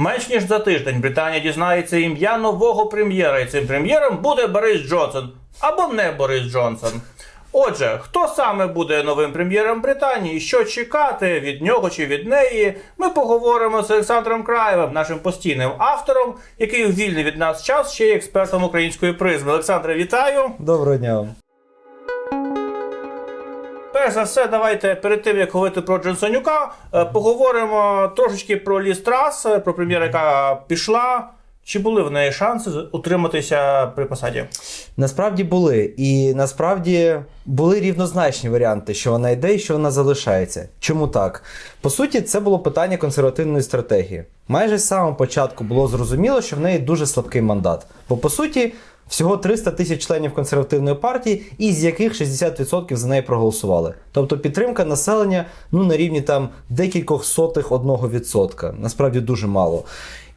Менш ніж за тиждень Британія дізнається ім'я нового прем'єра, і цим прем'єром буде Борис Джонсон або не Борис Джонсон. Отже, хто саме буде новим прем'єром Британії, що чекати від нього чи від неї, ми поговоримо з Олександром Краєвим, нашим постійним автором, який у вільний від нас час ще є експертом української призми. Олександре, вітаю! Доброго дня. Перш за все, давайте перед тим як говорити про Джонсонюка, е, поговоримо трошечки про Ліз Трас, е, про прем'єра, яка пішла. Чи були в неї шанси утриматися при посаді? Насправді були. І насправді були рівнозначні варіанти, що вона йде і що вона залишається. Чому так? По суті, це було питання консервативної стратегії. Майже з самого початку було зрозуміло, що в неї дуже слабкий мандат. Бо по суті. Всього 300 тисяч членів консервативної партії, із яких 60% за неї проголосували. Тобто підтримка населення ну на рівні там декількох сотих одного відсотка. Насправді дуже мало.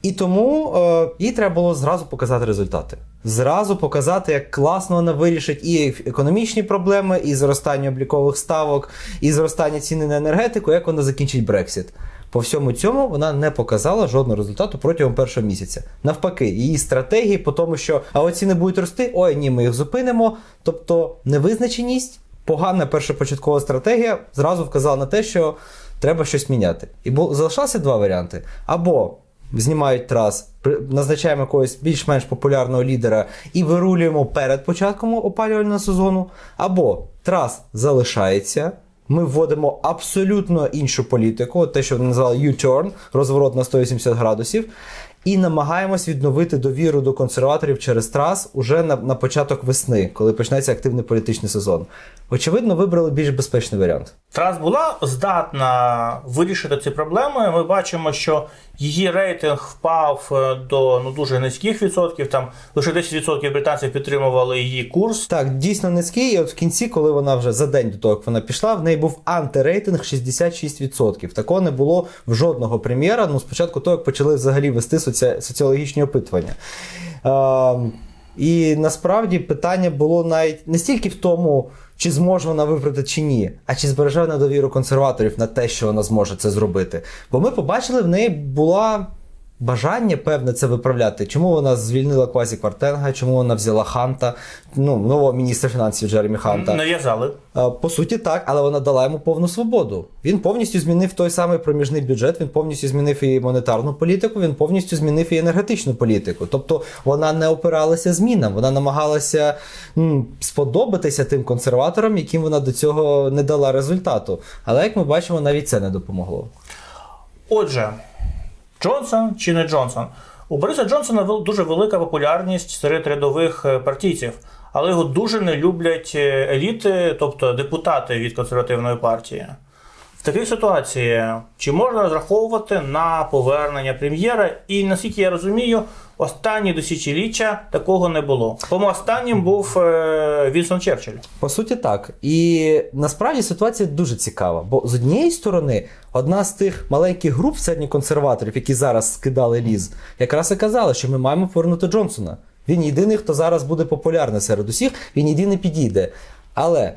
І тому е, їй треба було зразу показати результати. Зразу показати, як класно вона вирішить і економічні проблеми, і зростання облікових ставок, і зростання ціни на енергетику, як вона закінчить Брексіт. По всьому цьому вона не показала жодного результату протягом першого місяця. Навпаки, її стратегії по тому, що а от ціни будуть рости, ой, ні, ми їх зупинимо. Тобто невизначеність, погана першопочаткова стратегія зразу вказала на те, що треба щось міняти. І залишалося два варіанти: або знімають трас, при- назначаємо якогось більш-менш популярного лідера і вирулюємо перед початком опалювального сезону, або трас залишається. Ми вводимо абсолютно іншу політику, те, що вони називали U-turn, розворот на 180 градусів, і намагаємось відновити довіру до консерваторів через трас уже на, на початок весни, коли почнеться активний політичний сезон. Очевидно, вибрали більш безпечний варіант. Трас була здатна вирішити ці проблеми. Ми бачимо, що її рейтинг впав е, до ну дуже низьких відсотків. Там лише 10% британців підтримували її курс. Так, дійсно низький. І от в кінці, коли вона вже за день до того, як вона пішла, в неї був антирейтинг 66%. Такого не було в жодного прем'єра. Ну, спочатку того, як почали взагалі вести соці... соціологічні опитування. Е, і насправді питання було навіть не стільки в тому, чи зможе вона вибрати чи ні, а чи збереже вона довіру консерваторів на те, що вона зможе це зробити. Бо ми побачили, в неї була бажання певне це виправляти. Чому вона звільнила Квазі Квартенга, чому вона взяла Ханта, ну, нового міністра фінансів Джеремі Ханта. Нав'язали. Е, По суті, так, але вона дала йому повну свободу. Він повністю змінив той самий проміжний бюджет, він повністю змінив і монетарну політику, він повністю змінив і енергетичну політику. Тобто вона не опиралася змінам, вона намагалася м, сподобатися тим консерваторам, яким вона до цього не дала результату. Але як ми бачимо, навіть це не допомогло. Отже, Джонсон чи не Джонсон? У Бориса Джонсона дуже велика популярність серед рядових е, партійців, але його дуже не люблять е, еліти, тобто депутати від консервативної партії. В такій ситуації чи можна розраховувати на повернення прем'єра? І наскільки я розумію, останні десятиліття такого не було. Тому останнім був е, Вінстон Черчилль. По суті, так. І насправді ситуація дуже цікава. Бо з однієї сторони, одна з тих маленьких груп середньоконсерваторів, які зараз скидали ліз, якраз і казала, що ми маємо повернути Джонсона. Він єдиний, хто зараз буде популярний серед усіх, він єдиний підійде. Але,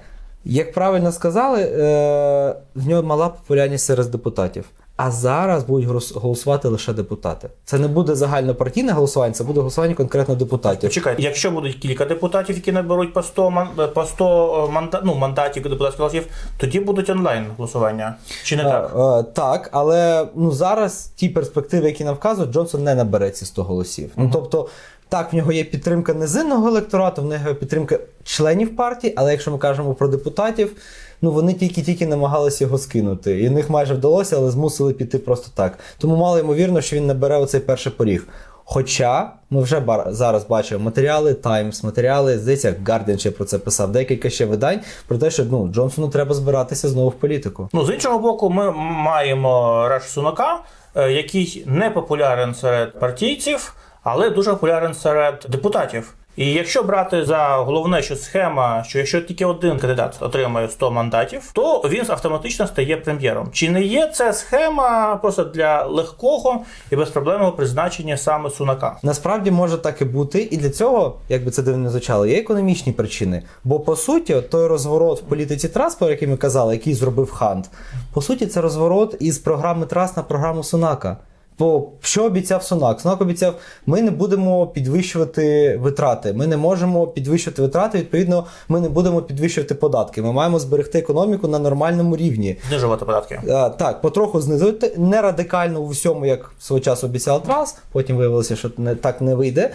як правильно сказали, е- в нього мала популярність серед депутатів. А зараз будуть голосувати лише депутати. Це не буде загальнопартійне голосування, це буде голосування конкретно депутатів. Чекайте, якщо будуть кілька депутатів, які наберуть по 100, ман- по 100 манда, ну, мандатів депутатських голосів, тоді будуть онлайн голосування. Чи не так? Е, е, так, але ну зараз ті перспективи, які нам вказують, Джонсон не набере ці 100 голосів. Ну тобто, так, в нього є підтримка низинного електорату, в нього є підтримка членів партії, але якщо ми кажемо про депутатів, ну вони тільки-тільки намагалися його скинути. І в них майже вдалося, але змусили піти просто так. Тому мало ймовірно, що він набере оцей перший поріг. Хоча ми вже зараз бачимо матеріали Times, матеріали, здається, Guardian ще про це писав, декілька ще видань про те, що ну, Джонсону треба збиратися знову в політику. Ну, з іншого боку, ми маємо Раш Сунака, е, який не популярен серед партійців, але дуже популярен серед депутатів. І якщо брати за головне, що схема, що якщо тільки один кандидат отримає 100 мандатів, то він автоматично стає прем'єром. Чи не є це схема просто для легкого і безпроблемного призначення саме Сунака? Насправді може так і бути, і для цього, як би це дивно звучало, є економічні причини. Бо по суті, той розворот в політиці Трас, про який ми казали, який зробив Хант, по суті, це розворот із програми Трас на програму Сунака. Бо що обіцяв Сунак? Сунак обіцяв, ми не будемо підвищувати витрати. Ми не можемо підвищувати витрати. Відповідно, ми не будемо підвищувати податки. Ми маємо зберегти економіку на нормальному рівні. Знижувати податки. А, так, потроху знизувати, не радикально у всьому, як свого часу обіцяв Трас. Потім виявилося, що не так не вийде.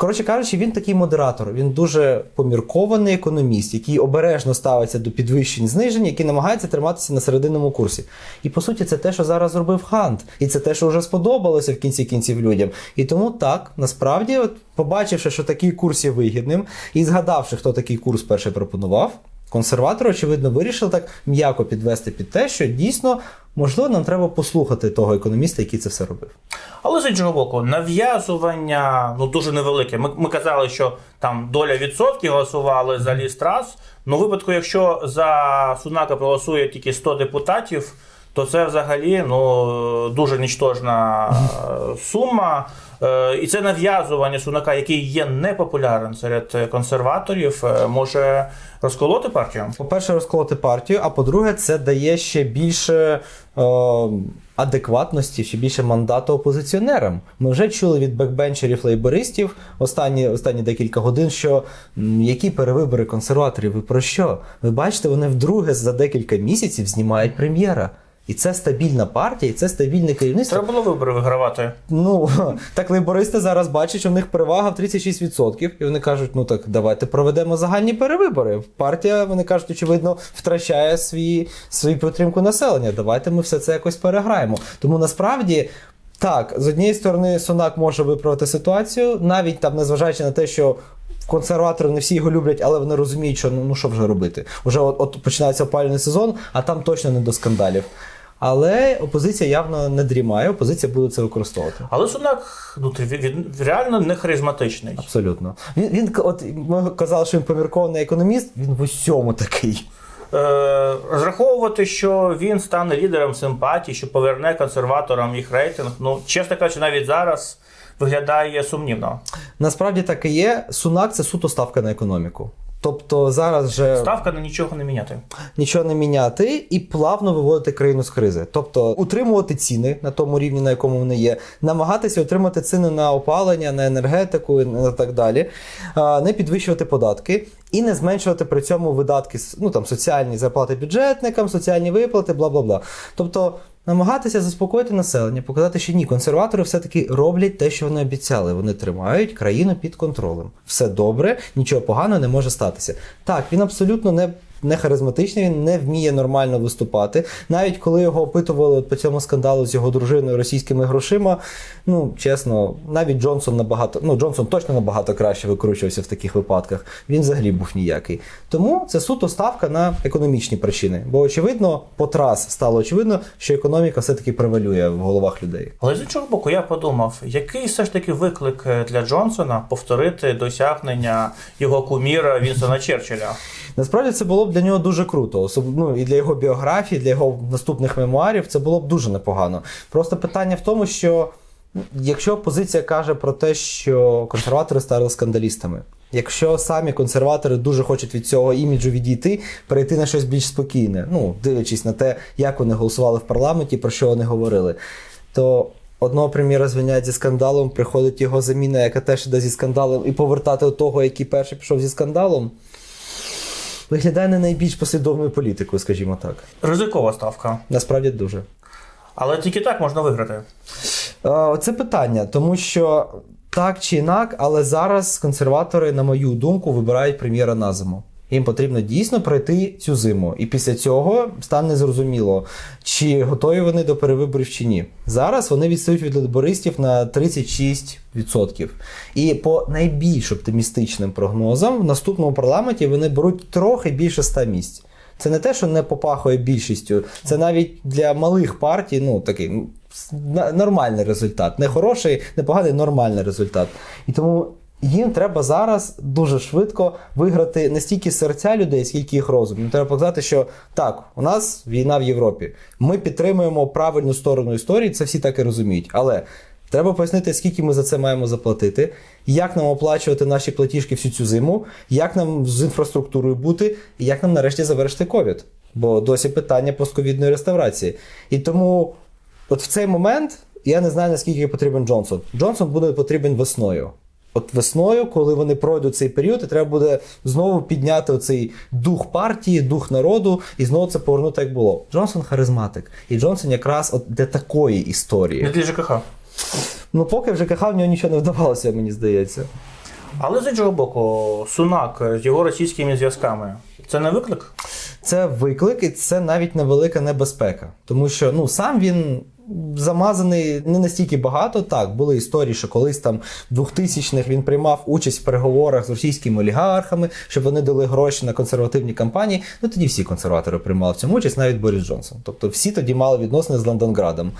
Коротше кажучи, він такий модератор. Він дуже поміркований економіст, який обережно ставиться до підвищень знижень, який намагається триматися на серединному курсі. І по суті, це те, що зараз зробив Хант, і це те, що вже сподобалося в кінці кінців людям. І тому так, насправді, от, побачивши, що такий курс є вигідним, і згадавши, хто такий курс перший пропонував. Консерватори, очевидно, вирішили так м'яко підвести під те, що дійсно, можливо, нам треба послухати того економіста, який це все робив. Але з іншого боку, нав'язування ну дуже невелике. Ми, ми казали, що там доля відсотків голосували за ліс трас. Ну, випадку, якщо за Сунака проголосує тільки 100 депутатів, то це взагалі ну, дуже нічтожна е, сума. Е, І це нав'язування Сунака, який є непопулярним серед консерваторів, е, може розколоти партію. По-перше, розколоти партію, а по-друге, це дає ще більше е, адекватності, ще більше мандату опозиціонерам. Ми вже чули від бекбенчерів лейбористів останні, останні декілька годин, що які перевибори консерваторів, ви про що? Ви бачите, вони вдруге за декілька місяців знімають прем'єра. І це стабільна партія, і це стабільне керівництво. Треба було вибори вигравати. Ну, так лейбористи зараз бачать, що в них перевага в 36%, і вони кажуть, ну так давайте проведемо загальні перевибори. Партія, вони кажуть, очевидно, втрачає свій, свою підтримку населення. Давайте ми все це якось переграємо. Тому насправді. Так, з однієї сторони, Сунак може виправити ситуацію, навіть там, незважаючи на те, що консерватори не всі його люблять, але вони розуміють, що ну, ну що вже робити. Уже от, от починається опалювальний сезон, а там точно не до скандалів. Але опозиція явно не дрімає, опозиція буде це використовувати. Але Сунак ну, він, він реально не харизматичний. Абсолютно. Він, він от ми казали, що він поміркований економіст, він в усьому такий. Е, розраховувати, що він стане лідером симпатії, що поверне консерваторам їх рейтинг. Ну, чесно кажучи, навіть зараз виглядає сумнівно. Насправді так і є. Сунак це суто ставка на економіку. Тобто зараз вже Ставка на нічого не міняти. нічого не міняти і плавно виводити країну з кризи. Тобто утримувати ціни на тому рівні, на якому вони є, намагатися отримати ціни на опалення, на енергетику і на так далі, не підвищувати податки і не зменшувати при цьому видатки, ну там соціальні зарплати бюджетникам, соціальні виплати, бла бла бла. Тобто. Намагатися заспокоїти населення, показати, що ні, консерватори все-таки роблять те, що вони обіцяли. Вони тримають країну під контролем. Все добре, нічого поганого не може статися. Так, він абсолютно не. Не харизматичний, він не вміє нормально виступати. Навіть коли його опитували от по цьому скандалу з його дружиною російськими грошима, ну чесно, навіть Джонсон набагато, ну Джонсон точно набагато краще викручувався в таких випадках. Він взагалі був ніякий. Тому це суто ставка на економічні причини. Бо очевидно, по трас стало очевидно, що економіка все-таки превалює в головах людей. Але з іншого боку, я подумав, який все ж таки виклик для Джонсона повторити досягнення його куміра Вінсона Черчилля. Насправді це було б для нього дуже круто, особливо ну, і для його біографії, для його наступних мемуарів. Це було б дуже непогано. Просто питання в тому, що якщо опозиція каже про те, що консерватори стали скандалістами. Якщо самі консерватори дуже хочуть від цього іміджу відійти, перейти на щось більш спокійне, ну дивлячись на те, як вони голосували в парламенті, про що вони говорили, то одного прем'єра звільняють зі скандалом, приходить його заміна, яка теж іде зі скандалом, і повертати того, який перший пішов зі скандалом виглядає не найбільш послідовною політикою, скажімо так. Ризикова ставка. Насправді дуже. Але тільки так можна виграти. Е, Це питання, тому що так чи інак, але зараз консерватори, на мою думку, вибирають прем'єра на зиму. Їм потрібно дійсно пройти цю зиму, і після цього стане зрозуміло, чи готові вони до перевиборів чи ні. Зараз вони відстають від лейбористів на 36%. І по найбільш оптимістичним прогнозам в наступному парламенті вони беруть трохи більше 100 місць. Це не те, що не попахує більшістю, це навіть для малих партій, ну такий нормальний результат. Не хороший, не поганий, нормальний результат. І тому їм треба зараз дуже швидко виграти не стільки серця людей, скільки їх розум. Треба показати, що так, у нас війна в Європі. Ми підтримуємо правильну сторону історії, це всі так і розуміють. Але Треба пояснити, скільки ми за це маємо заплатити, як нам оплачувати наші платіжки всю цю зиму, як нам з інфраструктурою бути, і як нам нарешті завершити ковід. Бо досі питання постковідної реставрації. І тому, от в цей момент Я не знаю, наскільки потрібен Джонсон. Джонсон буде потрібен весною. От весною, коли вони пройдуть цей період, і треба буде знову підняти оцей дух партії, дух народу, і знову це повернути як було. Джонсон харизматик. І Джонсон якраз от для такої історії. Не для ЖКХ. Ну, поки в ЖКХ в нього нічого не вдавалося, мені здається. Але з іншого боку, Сунак з його російськими зв'язками це не виклик? Це виклик, і це навіть невелика небезпека. Тому що ну сам він замазаний не настільки багато. Так, були історії, що колись там в 2000-х він приймав участь в переговорах з російськими олігархами, щоб вони дали гроші на консервативні кампанії. Ну тоді всі консерватори приймали в цьому участь, навіть Борис Джонсон. Тобто всі тоді мали відносини з Лондонградом.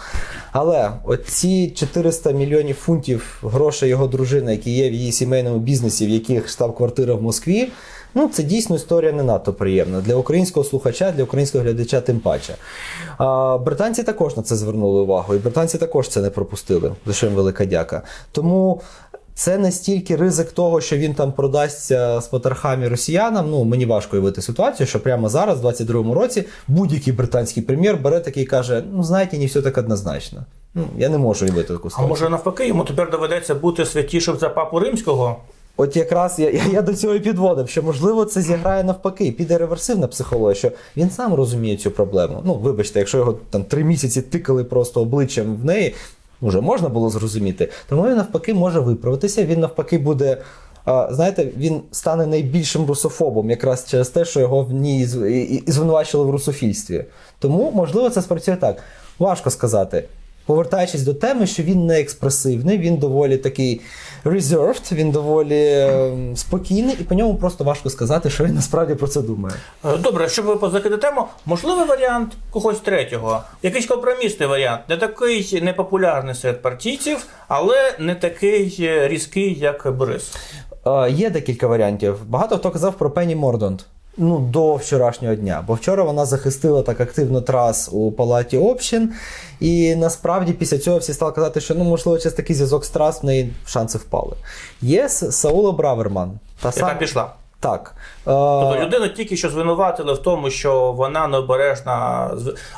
Але оці 400 мільйонів фунтів грошей його дружини, які є в її сімейному бізнесі, в яких штаб-квартира в Москві. Ну, це дійсно історія не надто приємна для українського слухача, для українського глядача, тим паче. А, британці також на це звернули увагу, і британці також це не пропустили, за що їм велика дяка. Тому. Це не стільки ризик того, що він там продасться з потрохами росіянам. Ну мені важко уявити ситуацію, що прямо зараз, в 22-му році, будь-який британський прем'єр бере такий і каже: ну знаєте, не все так однозначно. Ну я не можу уявити таку А може навпаки, йому тепер доведеться бути святішим за папу римського? От якраз я, я, я до цього і підводив, що можливо це зіграє навпаки, піде реверсивна психологія, що він сам розуміє цю проблему. Ну, вибачте, якщо його там три місяці тикали просто обличчям в неї, вже можна було зрозуміти. Тому він навпаки може виправитися. Він навпаки буде. Знаєте, він стане найбільшим русофобом якраз через те, що його в ній звинувачили в русофільстві. Тому, можливо, це спрацює так. Важко сказати. Повертаючись до теми, що він не експресивний, він доволі такий reserved, він доволі ем, спокійний, і по ньому просто важко сказати, що він насправді про це думає. Е, Добре, щоб ви позакрити тему, можливий варіант когось третього. Якийсь компромісний варіант, не такий непопулярний серед партійців, але не такий е, різкий, як Борис. Е, є декілька варіантів. Багато хто казав про Пенні Мордонт. Ну, до вчорашнього дня. Бо вчора вона захистила так активно трас у палаті общин. І насправді після цього всі стали казати, що ну, можливо, через такий зв'язок з трас в неї шанси впали. Є Саула Браверман. Та Яка пішла. Так. Е, Тобто людину тільки що звинуватили в тому, що вона необережно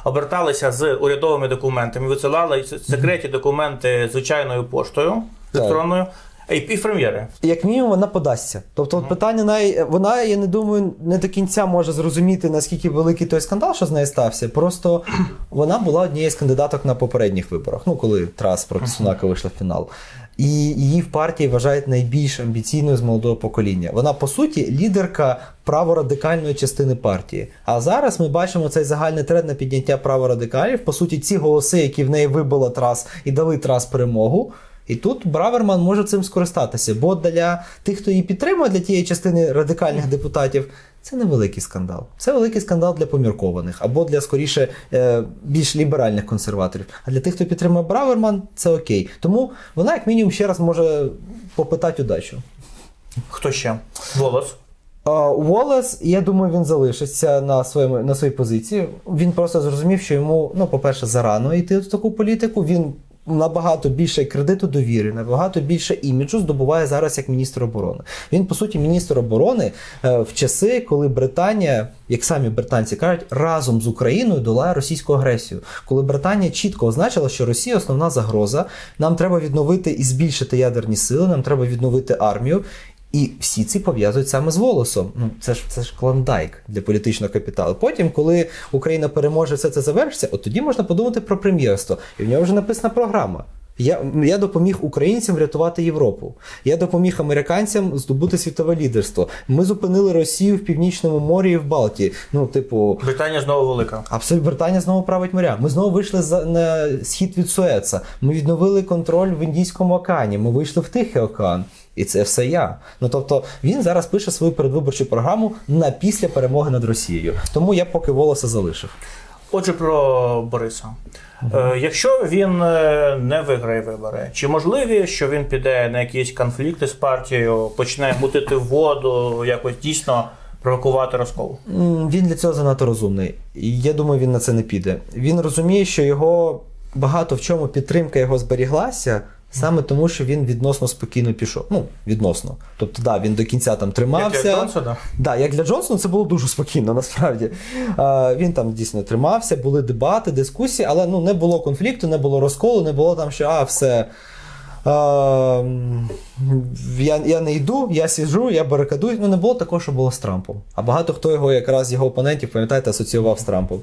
оберталася з урядовими документами, висилала секретні документи звичайною поштою електронною, і, і прем'єри. Як мінімум, вона подасться. Тобто, от питання най... вона, я не думаю, не до кінця може зрозуміти, наскільки великий той скандал, що з нею стався. Просто вона була однією з кандидаток на попередніх виборах, ну коли Трас проти Сунака вийшла в фінал. І її в партії вважають найбільш амбіційною з молодого покоління. Вона, по суті, лідерка праворадикальної частини партії. А зараз ми бачимо цей загальний тренд на підняття праворадикалів. По суті, ці голоси, які в неї вибила Трас і дали Трас перемогу. І тут Браверман може цим скористатися, бо для тих, хто її підтримує, для тієї частини радикальних депутатів, це невеликий скандал. Це великий скандал для поміркованих або для скоріше е, більш ліберальних консерваторів. А для тих, хто підтримує Браверман, це окей. Тому вона, як мінімум, ще раз може попитати удачу. Хто ще? Волос. Уоллес, я думаю, він залишиться на своєму на своїй позиції. Він просто зрозумів, що йому, ну, по-перше, зарано йти в таку політику. Він набагато більше кредиту довіри, набагато більше іміджу здобуває зараз як міністр оборони. Він, по суті, міністр оборони е, в часи, коли Британія, як самі британці кажуть, разом з Україною долає російську агресію. Коли Британія чітко означила, що Росія основна загроза, нам треба відновити і збільшити ядерні сили, нам треба відновити армію. І всі ці пов'язують саме з волосом. Ну це ж це ж клондайк для політичного капіталу. Потім, коли Україна переможе, все це завершиться, от тоді можна подумати про прем'єрство. І в нього вже написана програма. Я, я допоміг українцям врятувати Європу. Я допоміг американцям здобути світове лідерство. Ми зупинили Росію в північному морі і в Балтії. Ну, типу, Британія знову велика. Абсолютно Британія знову править моря. Ми знову вийшли за на схід від Суеца. Ми відновили контроль в Індійському океані. Ми вийшли в Тихий океан. І це все я. Ну тобто він зараз пише свою передвиборчу програму на після перемоги над Росією. Тому я поки волоса залишив. Отже, про Бориса. Е, якщо він е, не виграє вибори, чи можливі, що він піде на якісь конфлікти з партією, почне мутити воду, якось дійсно провокувати розкол? Він для цього занадто розумний. І я думаю, він на це не піде. Він розуміє, що його багато в чому підтримка його зберіглася Саме тому, що він відносно спокійно пішов. Ну, відносно. Тобто, да, він до кінця там Як тримався. для Джонсона? Да, як для Джонсона це було дуже спокійно, насправді. А, він там дійсно тримався, були дебати, дискусії, але ну, не було конфлікту, не було розколу, не було там, що а, все. Я, я не йду, я сіжу, я барикадую. Ну, не було такого, що було з Трампом. А багато хто його, якраз його опонентів, пам'ятаєте, асоціював з Трампом.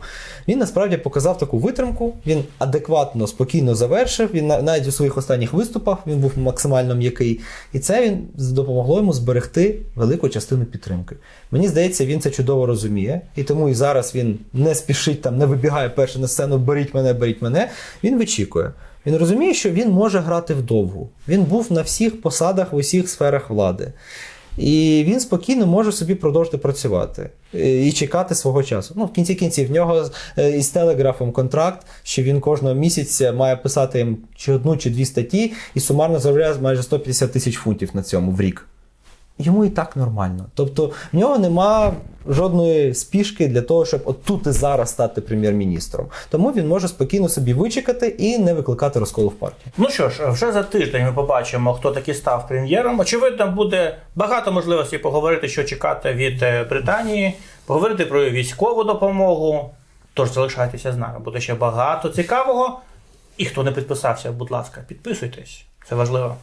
Він насправді показав таку витримку, він адекватно, спокійно завершив. Він навіть у своїх останніх виступах він був максимально м'який. І це він допомогло йому зберегти велику частину підтримки. Мені здається, він це чудово розуміє, і тому і зараз він не спішить там, не вибігає перше на сцену, беріть мене, беріть мене. Він вичікує. Він розуміє, що він може грати вдовгу. Він був на всіх посадах в усіх сферах влади. І він спокійно може собі продовжити працювати е, і чекати свого часу. Ну, в кінці кінців, в нього е, із телеграфом контракт, що він кожного місяця має писати їм чи одну, чи дві статті, і сумарно заробляє майже 150 тисяч фунтів на цьому в рік. Йому і так нормально. Тобто в нього нема жодної спішки для того, щоб от тут і зараз стати прем'єр-міністром. Тому він може спокійно собі вичекати і не викликати розколу в партії. Ну що ж, вже за тиждень ми побачимо, хто таки став прем'єром. Очевидно, буде багато можливостей поговорити, що чекати від е, Британії, поговорити про військову допомогу. Тож залишайтеся з нами, буде ще багато цікавого. І хто не підписався, будь ласка, підписуйтесь. Це важливо.